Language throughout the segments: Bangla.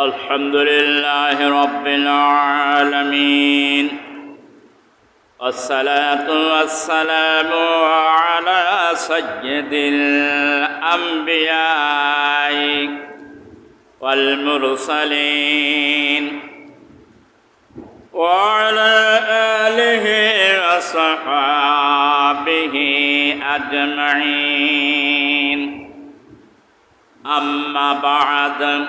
الحمد لله رب العالمين. والصلاة والسلام على سيد الأنبياء والمرسلين. وعلى آله وصحابه أجمعين. أما بعد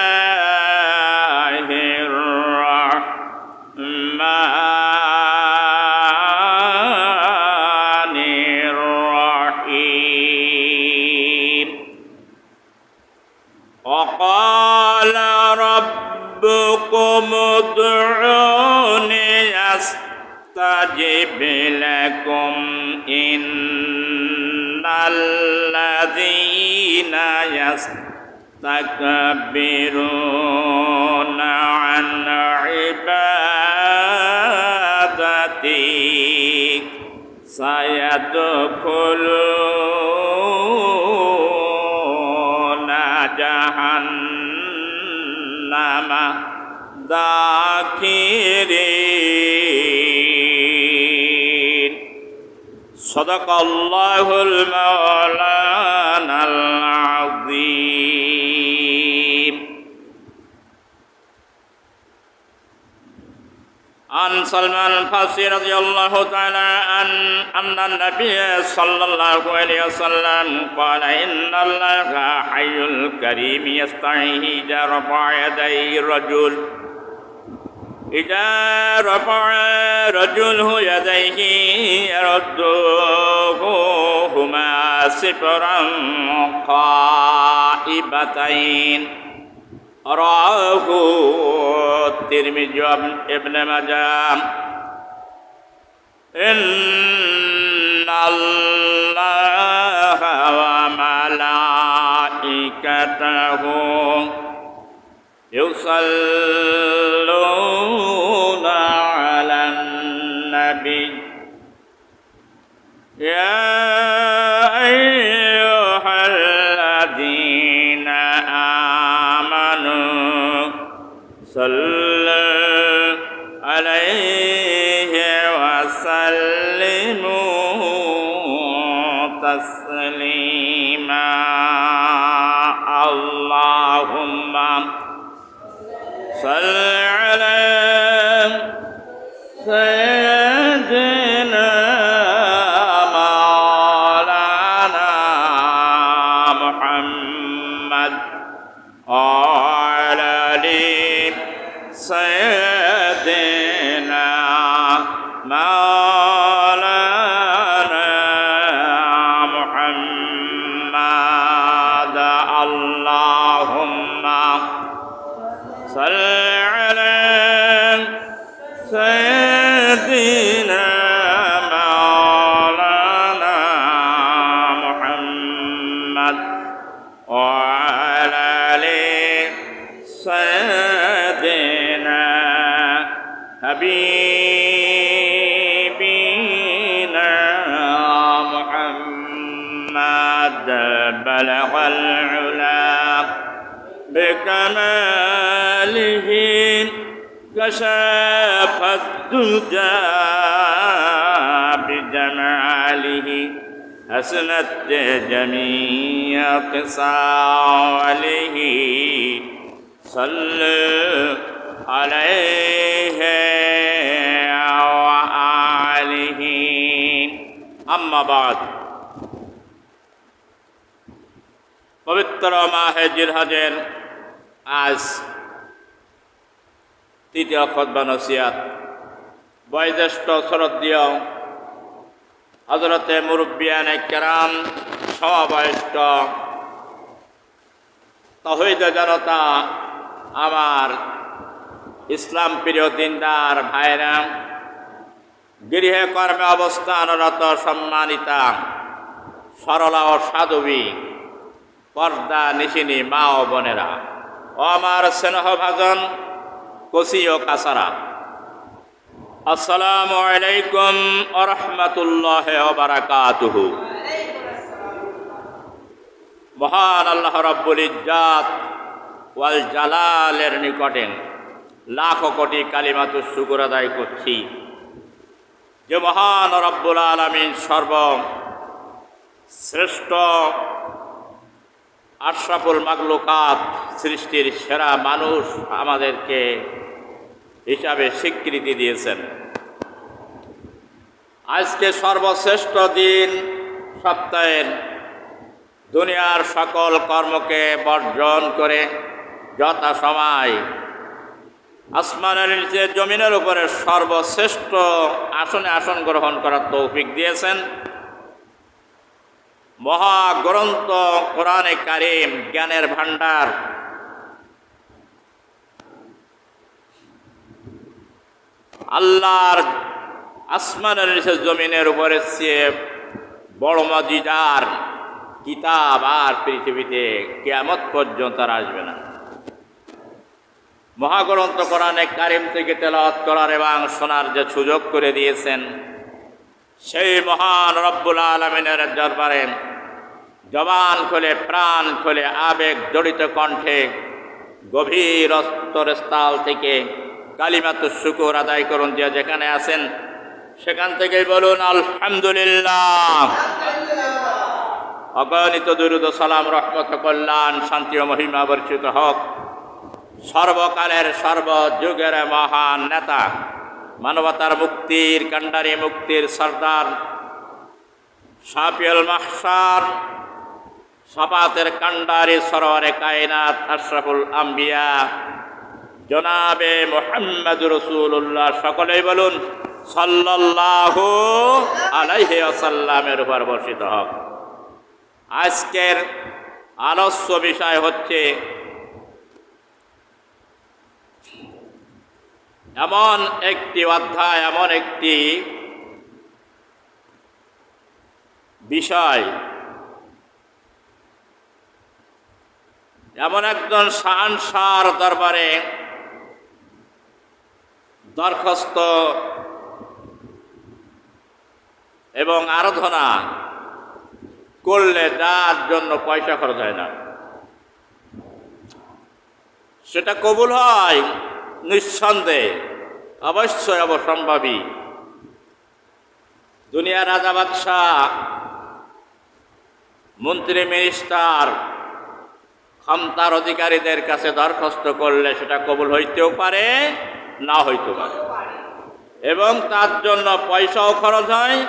يستكبرون عن عبادتي سيدخلون جهنم داكرين صدق الله المولانا سلمان الفارسي رضي الله تعالى عن أن النبي صلى الله عليه وسلم قال إن الله حي الكريم يستحيي إذا رفع يديه الرجل. إذا رفع رجله يديه يردهما سفرا قائبتين. رواه الترمذي ابن ماجه. إن الله وملائكته يصلون على النبي. يا سيدنا كشف الدجى بجماله حسنت جميع خصاله صلوا عليه وآله أما بعد পবিত্র মাহে জিরহাজের আজ তৃতীয় খতবা নসিয়াত বয়োজ্যেষ্ঠ শরদীয় হজরতে মুরব্বিয়ান কেরাম, সমবয়স্ক তহিদ জনতা, আমার ইসলাম প্রিয় দিনদার ভাইরা, গৃহে কর্মে অবস্থানরত সম্মানিতা, সরলা ও সাধবী, পর্দা নিশিনী মা ও বোনেরা। ও আমার স্নেহ ও কাসারা আসসালামু আলাইকুম আরহামতুল্লাহ বারাকাতুহু। মহান আল্লাহ রব্বুল ইজ্জাত ওয়াল জালালের নিকটে লাখো কোটি কালিমাতু শুকুর আদায় করছি। যে মহান রব্বুল আলমিন সর্ব শ্রেষ্ঠ আশরাফুল মাগলুকাত সৃষ্টির সেরা মানুষ আমাদেরকে হিসাবে স্বীকৃতি দিয়েছেন। আজকে সর্বশ্রেষ্ঠ দিন সপ্তাহের দুনিয়ার সকল কর্মকে বর্জন করে যথা সময় আসমানের নিচে জমিনের উপরে সর্বশ্রেষ্ঠ আসনে আসন গ্রহণ করার তৌফিক দিয়েছেন। মহাগ্রন্থ কোরআনে কারিম জ্ঞানের ভাণ্ডার আল্লাহর আসমানের নিচে জমিনের উপরে সে বড় মজিদার কিতাব আর পৃথিবীতে কেয়ামত পর্যন্ত আর আসবে না। মহাগ্রন্থ কোরআনে কারিম থেকে তেলাওয়াত করার এবং শোনার যে সুযোগ করে দিয়েছেন, সেই মহান রব্বুল আলমিনের দরবারে জবান খোলে, প্রাণ খোলে, আবেগ জড়িত কণ্ঠে গভীর স্থল থেকে কালিমাত শুকুর আদায় করুন যে যেখানে আছেন, সেখান থেকে বলুন, আলহামদুলিল্লাহ। অগণিত দুরুদ সালাম, রহমত কল্যাণ, শান্তি ও মহিমা বর্ষিত হোক। সর্বকালের সর্বযুগের মহান নেতা, মানবতার মুক্তির কান্ডারি মুক্তির সর্দার সাপিয়াল মাহসার সাপাতের কান্ডারি সরোয়ারে কায়নাত, আশরাফুল আম্বিয়া জনাবে মোহাম্মদ রসুল্লাহ সকলেই বলুন, সাল্লাল্লাহু আলাইহি আসাল্লামের উপর বর্ষিত হোক। আজকের আলস্য বিষয় হচ্ছে, এমন একটি অধ্যায়, এমন একটি বিষয়, এমন একজন সার দরবারে দরখাস্ত এবং আরাধনা করলে যার জন্য পয়সা খরচ হয় না। সেটা কবুল হয় নিঃসন্দেহে, অবশ্যই অবসম্ভাবী। দুনিয়া রাজা বাদশাহ, মন্ত্রী, মিনিস্টার, ক্ষমতার অধিকারীদের কাছে দরখাস্ত করলে সেটা কবুল হইতেও পারে। না হইতে পারে। এবং তার জন্য পয়সাও খরচ হয়,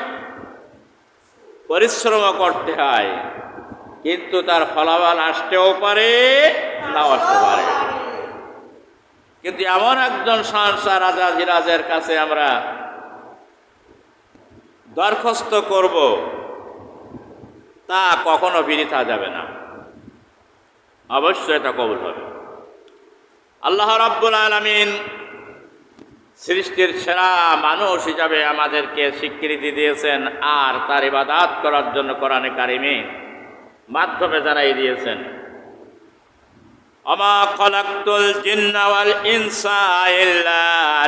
পরিশ্রমও করতে হয়, কিন্তু তার ফলাফল আসতেও পারে, নাও আসতে পারে। কিন্তু এমন একজন সংসার রাজা ধীরাজের কাছে আমরা দরখাস্ত করব, তা কখনো বিরিথা যাবে না। অবশ্যই এটা কবুল হবে। আল্লাহ রাব্বুল আলমিন সৃষ্টির সেরা মানুষ হিসাবে আমাদেরকে স্বীকৃতি দিয়েছেন আর তার ইবাদাত করার জন্য কোরআনে কারিমে মাধ্যমে জানাই দিয়েছেন। অমা খলাক্তুল জিন্নাওয়াল ইনসা ইল্লা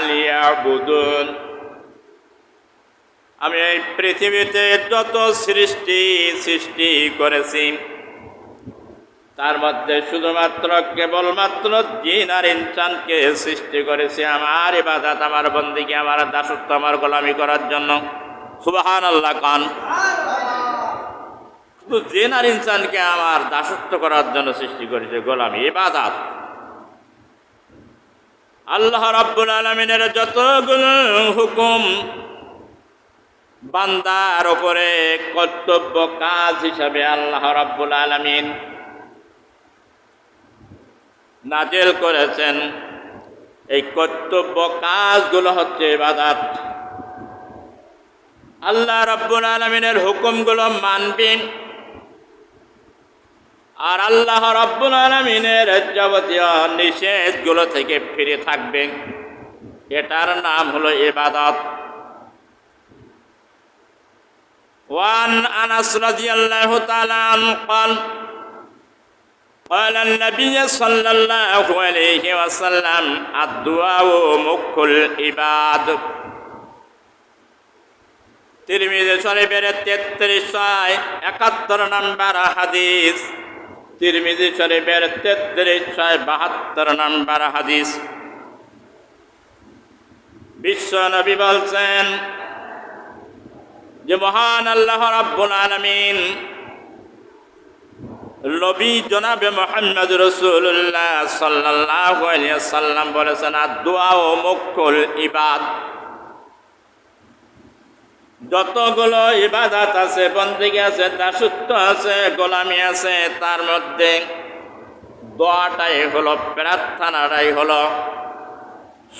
লিয়াবুদুন। আমি এই পৃথিবীতে যত সৃষ্টি সৃষ্টি করেছি তার মধ্যে শুধুমাত্র কেবলমাত্র জিন আর ইনসানকে সৃষ্টি করেছে। আমার ইবাদাত, আমার বন্দিকে, আমার দাসত্ব, আমার গোলামি করার জন্য। সুবাহান আল্লাহ কান। শুধু জিন আর ইনসানকে আমার দাসত্ব করার জন্য সৃষ্টি করেছে গোলামি, ইবাদাত। আল্লাহ রাব্বুল আলমিনের যতগুলো হুকুম বান্দার ওপরে কর্তব্য কাজ হিসাবে আল্লাহ রাব্বুল আলমিন নাজেল করেছেন এই কর্তব্য কাজগুলো হচ্ছে ইবাদাত আল্লাহ রব্বুল আলমিনের হুকুমগুলো মানবেন আর আল্লাহ রব্বুল আলমিনের যাবতীয় নিষেধগুলো থেকে ফিরে থাকবেন এটার নাম হলো ইবাদত ওয়ান আনাস রাদিয়াল্লাহু তাআলা আনহু قال قال النبي صلى الله عليه وسلم الدعاء مخ العباد তিরমিজি শরীফের তেত্রিশ একাত্তর নম্বর হাদিস তিরমিজি শরীফের তেত্রিশ বাহাত্তর নম্বর হাদিস বিশ্ব নবী বলছেন যে মহান আল্লাহ রাব্বুল আলামিন নবী জনাবে মোহাম্মদ রসুল্লাহ সাল্লাহ সাল্লাম বলেছেন, আর দোয়া ও মুকুল ইবাদ। যতগুলো ইবাদাত আছে, বন্দিগি আছে, দাসত্ব আছে, গোলামি আছে, তার মধ্যে দোয়াটাই হলো, প্রার্থনাটাই হলো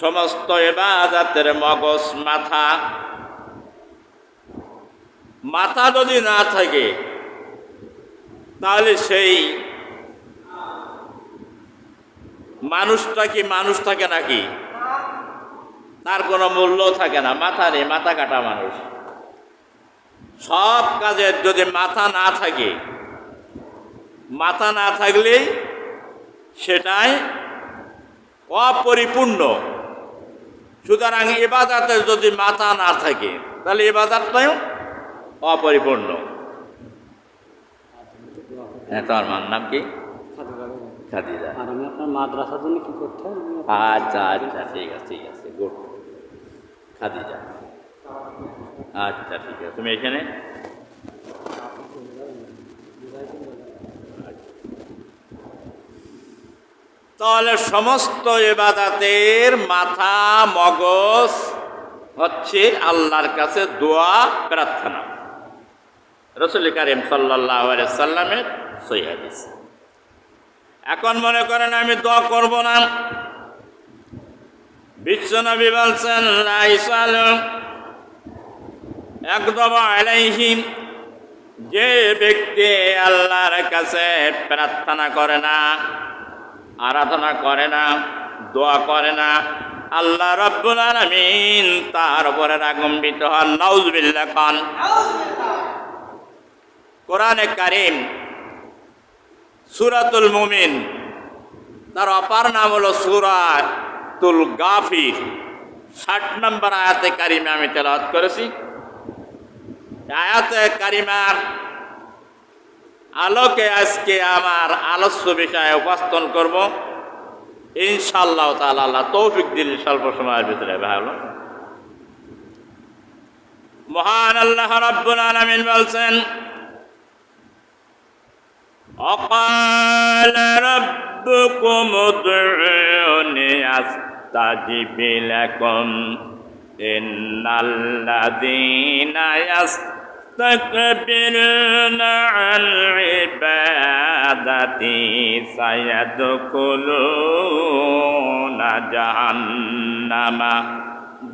সমস্ত ইবাদাতের মগজ, মাথা। মাথা যদি না থাকে তাহলে সেই মানুষটা কি মানুষ থাকে নাকি? তার কোনো মূল্য থাকে না। মাথা নেই, মাথা কাটা মানুষ। সব কাজের যদি মাথা না থাকে, মাথা না থাকলেই সেটাই অপরিপূর্ণ। সুতরাং এবাদাতের যদি মাথা না থাকে, তাহলে এবাদাতটাও অপরিপূর্ণ। হ্যাঁ তোমার মার নাম কি? খাদিজা। আর আমি আপনার মাদ্রাসার জন্য কি করতে আচ্ছা আচ্ছা ঠিক আছে ঠিক আছে গুড। খাদিজা। আচ্ছা ঠিক আছে তুমি এখানে? তাহলে সমস্ত এবাদাতের মাথা মগজ হচ্ছে আল্লাহর কাছে দোয়া প্রার্থনা। রসুল কারিম সাল্লাহ সাল্লামের সৈহাদিস এখন মনে করেন আমি দোয়া করব না। বিশ্বনবী বলছেন একদম আলাইহিম যে ব্যক্তি আল্লাহর কাছে প্রার্থনা করে না আরাধনা করে না দোয়া করে না আল্লাহ রব্বুল আলামিন তার উপরে রাগম্বিত হন। নাউজবিল্লাহ খান কোরআনে কারিম সুরাতুল মুমিন। তার অপার নাম হলো সুরাতুল গাফির। ষাট নম্বর আয়াতে কারিমা আমি তেলাওয়াত করেছি। আয়াতে কারিমার আলোকে আজকে আমার আলস্য বিষয়ে উপস্থাপন করব। ইনশাল্লাহ তাআলা আল্লাহ তৌফিক দিল স্বল্প সময়ের ভিতরে ভালো মহান আল্লাহ রাব্বুল আলামিন বলছেন وقال ربكم ادعوني استجب لكم ان الذين يستكبرون عن عبادتي سيدخلون جهنم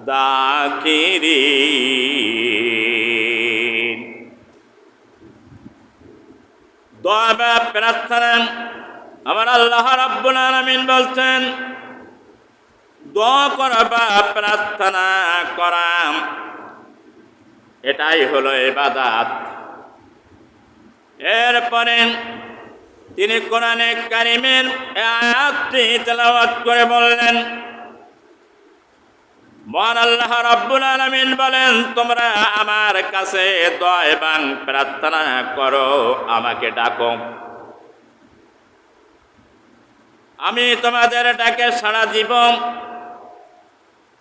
داخرين দোয়া বা প্রার্থনা আমার আল্লাহ রাব্বুল আলামিন বলছেন, দোয়া করা বা প্রার্থনা করা এটাই হলো এবাদাত এরপরে তিনি কোরআনে কারিমের আয়াতটি তেলাওয়াত করে বললেন মহান আল্লাহ রাব্বুল আলামিন বলেন, তোমরা আমার কাছে দোয়া এবং প্রার্থনা করো, আমাকে ডাকো। আমি তোমাদের ডাকে সাড়া দিব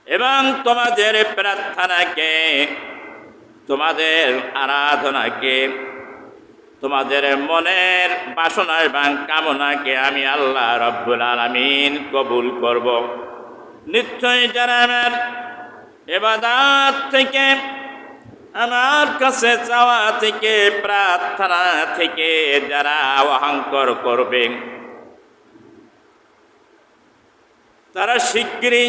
এবং তোমাদের প্রার্থনাকে, তোমাদের আরাধনাকে, তোমাদের মনের বাসনা এবং কামনাকে আমি আল্লাহ রব্বুল আলামিন কবুল করব। নিশ্চয়ই যারা আমার এবাদাত থেকে আমার কাছে চাওয়া থেকে প্রার্থনা থেকে যারা অহংকর করবে তারা শীঘ্রই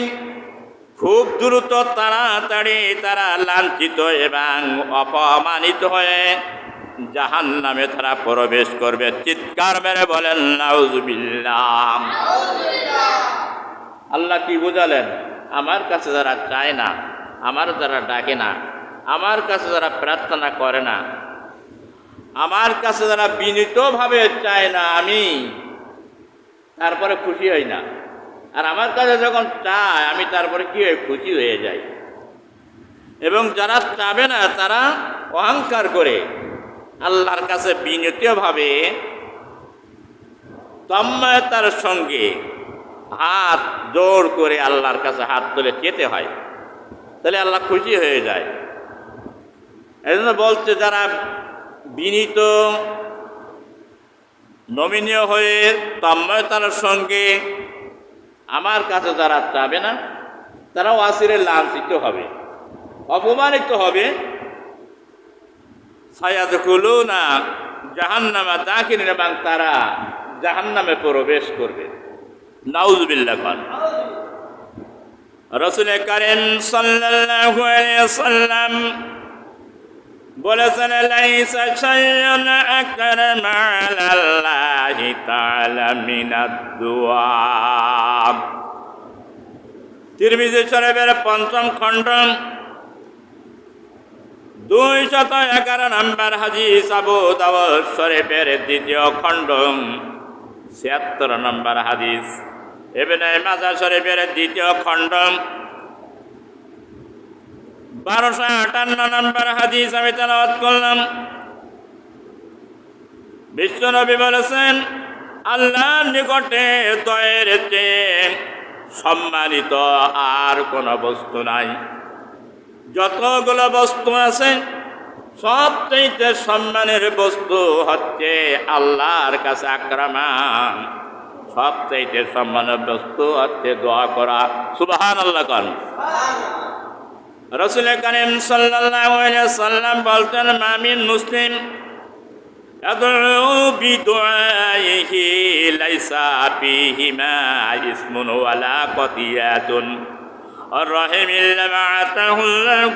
খুব দ্রুত তাড়াতাড়ি তারা লাঞ্ছিত এবং অপমানিত হয়ে জাহান নামে তারা প্রবেশ করবে। চিৎকার মেরে বলেন আল্লাহ কি বুঝালেন? আমার কাছে যারা চায় না, আমার যারা ডাকে না, আমার কাছে যারা প্রার্থনা করে না, আমার কাছে যারা বিনীতভাবে চায় না, আমি তারপরে খুশি হই না। আর আমার কাছে যখন চায়, আমি তারপরে কি হয়ে খুশি হয়ে যাই। এবং যারা চাবে না, তারা অহংকার করে। আল্লাহর কাছে বিনীতভাবে তন্ময়তার সঙ্গে হাত জোর করে আল্লাহর কাছে হাত তুলে খেতে হয়। তাহলে আল্লাহ খুশি হয়ে যায়। এই জন্য বলছে, যারা বিনীত, নমিনীয় হয়ে তন্ময়তার সঙ্গে আমার কাছে যারা চাবে না তারাও আসিরে লাঞ্ছিত হবে, অপমানিত হবে। সায়াদ খুলু না জাহান্নামা দাখিল এবং তারা জাহান্নামে প্রবেশ করবে। নাউজবিল্লা খান। রসুল করিম সাল্লাল্লাহু আলাইহি সাল্লাম বলেছেন, লাইসা শাইউন আকরাম আলাল্লাহি তাআলা মিনাদ দুআ তিরমিজি শরীফের পঞ্চম খণ্ড, দুই শত এগারো নম্বর আবু দাউদ শরীফের দ্বিতীয় খণ্ড। ছিয়াত্তর নম্বর হাদিস। এবেনে মাজা শরীফের দ্বিতীয় খণ্ড। বারোশো আটান্ন নম্বর হাদিস আমি তেলাওয়াত করলাম। বিশ্ব বিশ্বনবী বলেছেন, আল্লাহর নিকটে তয়ের সম্মানিত আর কোনো বস্তু নাই। যতগুলো বস্তু আছে সবচেয়ে সম্মানের বস্তু হচ্ছে আল্লাহর কাছে আক্রমণ সবচেয়ে সম্মানের বস্তু হচ্ছে দোয়া করা সুবাহান আল্লাহ কন রসুল করিম সাল্লাল্লাহু আলাইহি সাল্লাম বলতেন মামিন মুসলিম يدعو بدعائه ليس فيهما اسم ولا قطيات الرحم إلا بعثه الله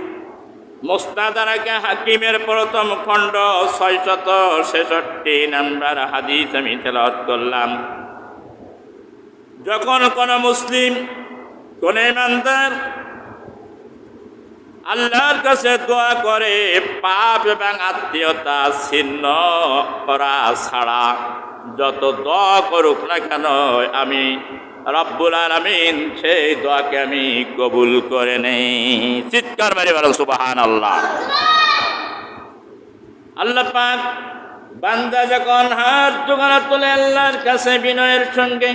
মোস্তাদারাকে হাকিমের প্রথম খণ্ড ছয়শত ছেষট্টি নম্বর হাদিস আমি তেলাওয়াত করলাম। যখন কোনো মুসলিম, কোন ইমানদার আল্লাহর কাছে দোয়া করে, পাপ এবং আত্মীয়তা ছিন্ন করা ছাড়া যত দোয়া করুক না কেন, আমি রব্বুল আলমিন সেই দোয়াকে আমি কবুল করে নেই। চিৎকার মারি বলো সুবাহান আল্লাহ আল্লাহ পাক বান্দা যখন হাত জোগানা তোলে আল্লাহর কাছে বিনয়ের সঙ্গে,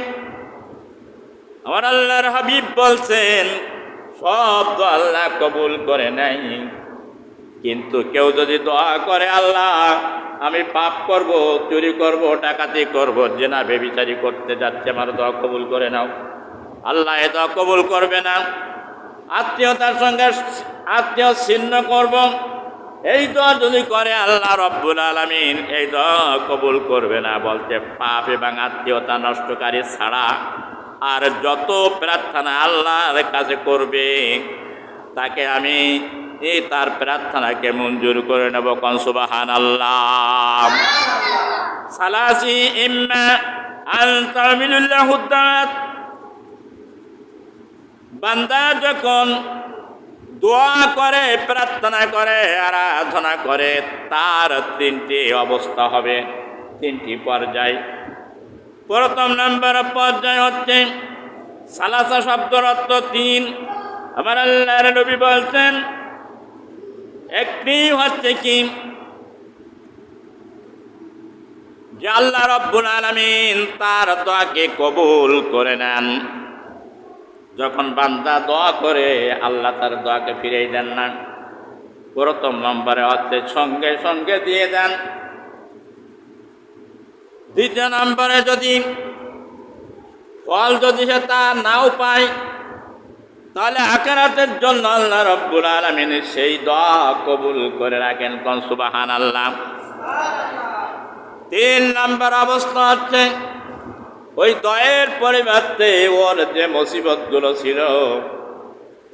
আমার আল্লাহর হাবিব বলছেন, সব তো আল্লাহ কবুল করে নাই কিন্তু কেউ যদি দোয়া করে, আল্লাহ, আমি পাপ করব, চুরি করব, ডাকাতি করব যে না বেবিচারি করতে যাচ্ছে, আমার দোয়া কবুল করে নাও। আল্লাহ এ দোয়া কবুল করবে না। আত্মীয়তার সঙ্গে আত্মীয় ছিন্ন করব। এই দোয়া যদি করে, আল্লাহ রব্বুল আলমিন এই দোয়া কবুল করবে না। বলতে পাপ এবং আত্মীয়তা নষ্টকারী ছাড়া আর যত প্রার্থনা আল্লাহর কাছে করবে, তাকে আমি এই তার প্রার্থনাকে মঞ্জুর করে নেব কনসুবাহান আল্লাহ সালাসি ইম্মা আল তামিলুল্লাহ বান্দা যখন দোয়া করে, প্রার্থনা করে, আরাধনা করে, তার তিনটি অবস্থা হবে, তিনটি পর্যায়। প্রথম নম্বর পর্যায় হচ্ছে সালাসা শব্দর অর্থ তিন। আমার আল্লাহর নবী বলছেন একটি হচ্ছে কি? যে আল্লাহ রব্বুল আলমিন তার দোয়াকে কবুল করে নেন। যখন বান্দা দোয়া করে, আল্লাহ তার দোয়াকে ফিরিয়ে দেন না। প্রথম নম্বরে হচ্ছে সঙ্গে সঙ্গে দিয়ে দেন। দ্বিতীয় নম্বরে যদি ফল যদি সে তা নাও পায় তাহলে আকারাতের জন্য আল্লাহ রব্বুল আলমিন সেই দোয়া কবুল করে রাখেন। কন সুবাহান আল্লাহ তিন নম্বর অবস্থা হচ্ছে, ওই দয়ের পরিবর্তে ওর যে মুসিবতগুলো ছিল,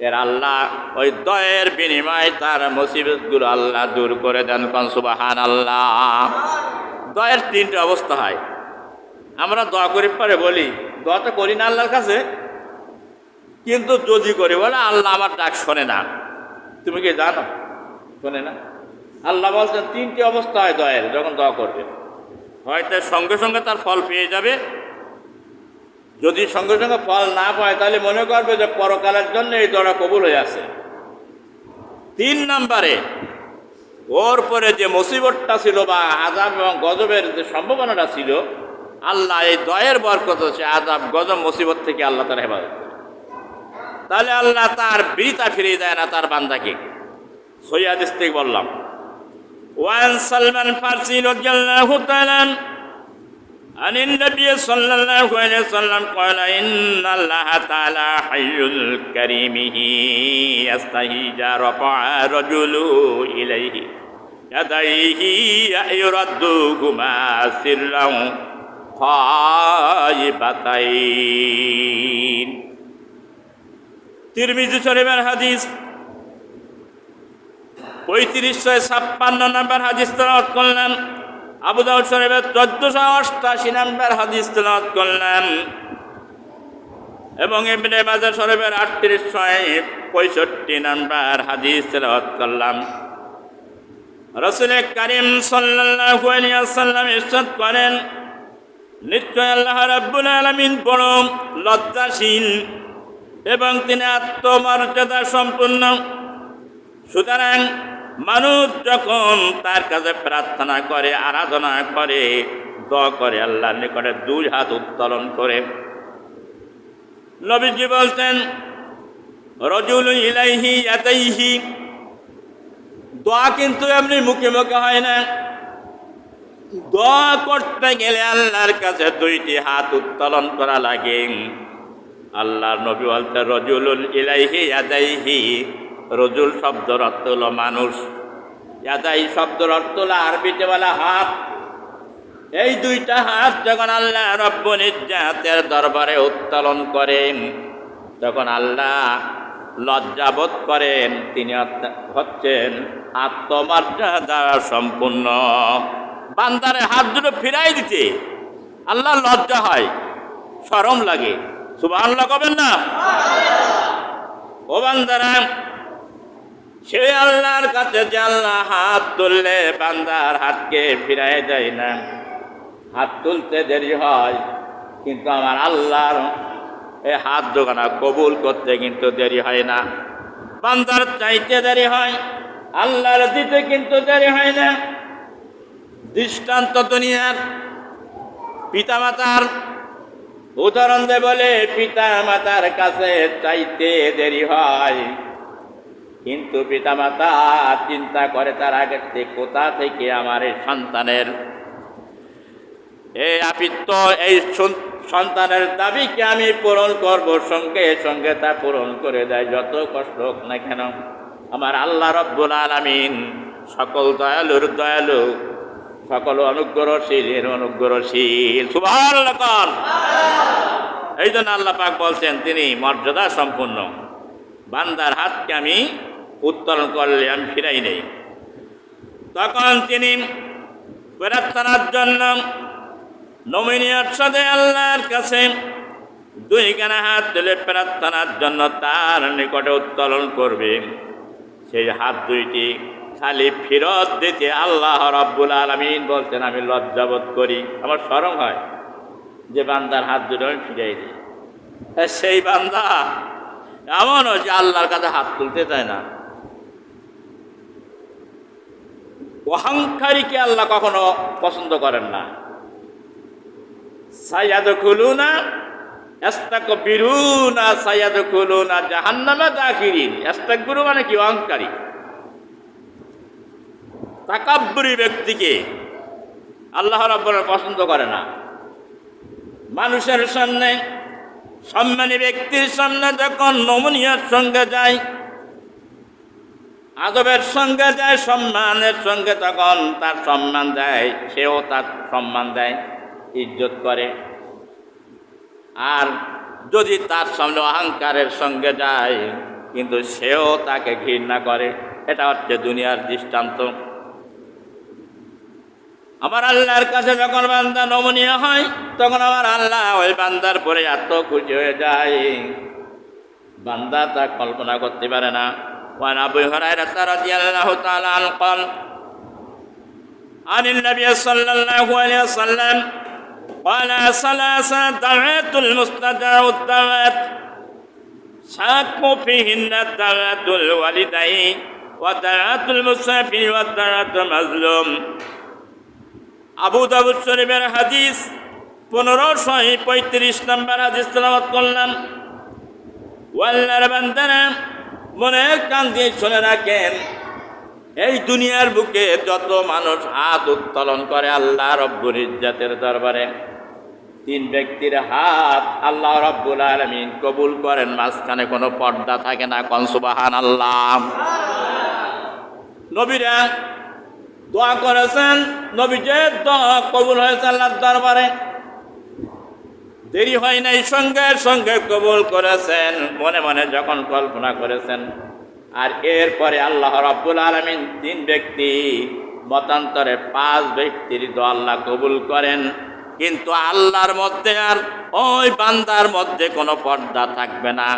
এর আল্লাহ ওই দয়ের বিনিময়ে তার মুসিবতগুলো আল্লাহ দূর করে দেন। কন সুবাহান আল্লাহ দয়ের তিনটে অবস্থা হয়। আমরা দোয়া করি, পরে বলি, দোয়া তো করি না আল্লাহর কাছে। কিন্তু যদি করি বলে, আল্লাহ আমার ডাক শোনে না। তুমি কি জানো? শোনে না? আল্লাহ বলছেন, তিনটি অবস্থা হয় দয়ের যখন দোয়া করবে। হয়তো সঙ্গে সঙ্গে তার ফল পেয়ে যাবে। যদি সঙ্গে সঙ্গে ফল না পায়, তাহলে মনে করবে যে পরকালের জন্য এই দোয়া কবুল হয়ে আছে। তিন নম্বরে, ওর পরে যে মুসিবতটা ছিল বা আজাব এবং গজবের যে সম্ভাবনাটা ছিল, আল্লাহ এই দয়ের বরকত হচ্ছে আজাব গজব, মুসিবত থেকে আল্লাহ তার হেফাজত করে। তাহলে আল্লাহ তার বিরিতা ফিরিয়ে দেয় না তার বান্দাকে সৈয়াদিস থেকে বললাম ওয়ান সালমান ফার্সি রাদিয়াল্লাহু তাআলা عن النبي صلى الله عليه وسلم قال إن الله تعالى حي الكريم يستحي إذا رفع رجل إليه يديه يردهما سرا خائبتين তিরমিজি শরীফের হাদিস পঁয়ত্রিশশো ছাপ্পান্ন নম্বর হাদিস তেলাওয়াত করলাম আবু দাউদ শরীফের চোদ্দশো অষ্টাশি নম্বর হাদিস তেলাওয়াত করলাম এবং এমনি বাজার শরীফের আটত্রিশশো পঁয়ষট্টি নম্বর হাদিস তেলাওয়াত করলাম। রসুল করিম সাল্লাল্লাহু আলাইহি ওয়াসাল্লাম করেন, নিশ্চয় আল্লাহ রাব্বুল আলামিন বড় লজ্জাশীল এবং তিনি আত্মমর্যাদা সম্পূর্ণ। সুতরাং মানুষ যখন তার কাছে প্রার্থনা করে, আরাধনা করে, দোয়া করে, আল্লাহর নিকটে দুই হাত উত্তোলন করে। নবীজি বলতেন রজুল ইলাইহি ইয়াতাইহি। দোয়া কিন্তু এমনি মুখে মুখে হয় না। দোয়া করতে গেলে আল্লাহর কাছে দুইটি হাত উত্তোলন করা লাগে। আল্লাহর নবী বলতে, রজুলুল ইলাইহি ইয়াদাইহি। রজুল শব্দর অর্থ হলো মানুষ। ইয়াদাই শব্দর অর্থ হলো আরবিতে বলা হাত। এই দুইটা হাত যখন আল্লাহ রব্বুল ইজ্জাতের দরবারে উত্তোলন করেন, তখন আল্লাহ লজ্জাবোধ করেন। তিনি হচ্ছেন আত্মমর্যাদা সম্পূর্ণ। বান্দারে হাত দুটো ফিরাই দিতে। আল্লাহ লজ্জা হয় সরম লাগে। সুবাহ কবেন না? ও বান্দারা, সে আল্লাহর কাছে যে হাত তুললে বান্দার হাতকে ফিরাই যায় না। হাত তুলতে দেরি হয়, কিন্তু আমার আল্লাহর এই হাত দোকানা কবুল করতে কিন্তু দেরি হয় না। বান্দার চাইতে দেরি হয়, আল্লাহর দিতে কিন্তু দেরি হয় না। দৃষ্টান্ত দুনিয়ার পিতামাতার উদাহরণ দে বলে পিতা মাতার কাছে চাইতে দেরি হয়। কিন্তু পিতা মাতা চিন্তা করে তার আগে থেকে, কোথা থেকে আমার এই সন্তানের? এই আপিত্য এই সন- সন্তানের দাবিকে আমি পূরণ করব, সঙ্গে সঙ্গে তা পূরণ করে দেয়, যত কষ্ট হোক না কেন। আমার আল্লাহ রব্বুল আলামিন সকল দয়ালুর দয়ালু সকল অনুগ্রহশীল। সুবহানাল্লাহ কর। এই জন্য আল্লাহ পাক বলছেন তিনি মর্যাদা সম্পূর্ণ বান্দার হাতকে আমি উত্তোলন করলে আমি ফিরাই নেই। তখন তিনি প্রার্থনার জন্য নমিনিয়ার সাথে আল্লাহর কাছে দুই কানা হাত তুলে প্রার্থনার জন্য তার নিকটে উত্তোলন করবে। সেই হাত দুইটি খালি ফিরত দিতে আল্লাহ রব্বুল আলমিন বলছেন, আমি লজ্জাবোধ করি। আমার সরম হয় যে বান্দার হাত দুটো আমি ফিরাই দিই। সেই বান্দা এমনও যে আল্লাহর কাছে হাত তুলতে চায় না। অহংকারীকে আল্লাহ কখনো পছন্দ করেন না। সাইয়াদ খুলুনা এস্তাক বিরুনা সাইয়াদ খুলুনা জাহান্নামা দাখিরিন। এস্তাক বিরু মানে কি? অহংকারী। তাকাব্বরি ব্যক্তিকে আল্লাহ রব্বর পছন্দ করে না। মানুষের সামনে, সম্মানী ব্যক্তির সামনে যখন নমনীয়ার সঙ্গে যায়, আদবের সঙ্গে যায়, সম্মানের সঙ্গে তখন তার সম্মান দেয়, সেও তার সম্মান দেয়, ইজ্জত করে। আর যদি তার সামনে অহংকারের সঙ্গে যায়, কিন্তু সেও তাকে ঘৃণা করে, এটা হচ্ছে দুনিয়ার দৃষ্টান্ত। আমার আল্লাহর কাছে যখন বান্দা নমনীয় হয় তখন আমার আল্লাহ ওই বান্দার পরে এত খুশি হয়ে যায় বান্দা তা কল্পনা করতে পারে না وعن أبي هريرة رضي الله تعالى عنه قال عن النبي صلى الله عليه وسلم قال ثلاثة دعوات المستدع الدعوات شاك فيهن دعوات الوالدين ودعوات المسافر ودعوات المظلوم আবু দাবুদ শরীফের হাদিস পনেরোশো পঁয়ত্রিশ নম্বর হাদিস তেলাবাদ করলাম। ওয়াল্লার বান্দারা মনের কান দিয়ে শুনে রাখেন এই দুনিয়ার বুকে যত মানুষ হাত উত্তোলন করে আল্লাহ রব্বুর ইজ্জাতের দরবারে তিন ব্যক্তির হাত আল্লাহ রব্বুল আলমিন কবুল করেন মাঝখানে কোনো পর্দা থাকে না কনসুবাহান আল্লাহ নবীরা দোয়া করেছেন, নবীজের দোয়া কবুল হয়েছে আল্লাহর দরবারে। দেরি হয় নাই, সঙ্গে সঙ্গে কবুল করেছেন, মনে মনে যখন কল্পনা করেছেন। আর এরপরে আল্লাহ রাব্বুল আলমিন তিন ব্যক্তি, মতান্তরে পাঁচ ব্যক্তির দোয়া আল্লাহ কবুল করেন। কিন্তু আল্লাহর মধ্যে আর ওই বান্দার মধ্যে কোনো পর্দা থাকবে না।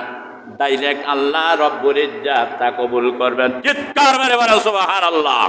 ডাইরেক্ট আল্লাহ রব্বুর ইজ্জাত তা কবুল করবেন। চিৎকার মেরে বলেন সুবহানাল্লাহ।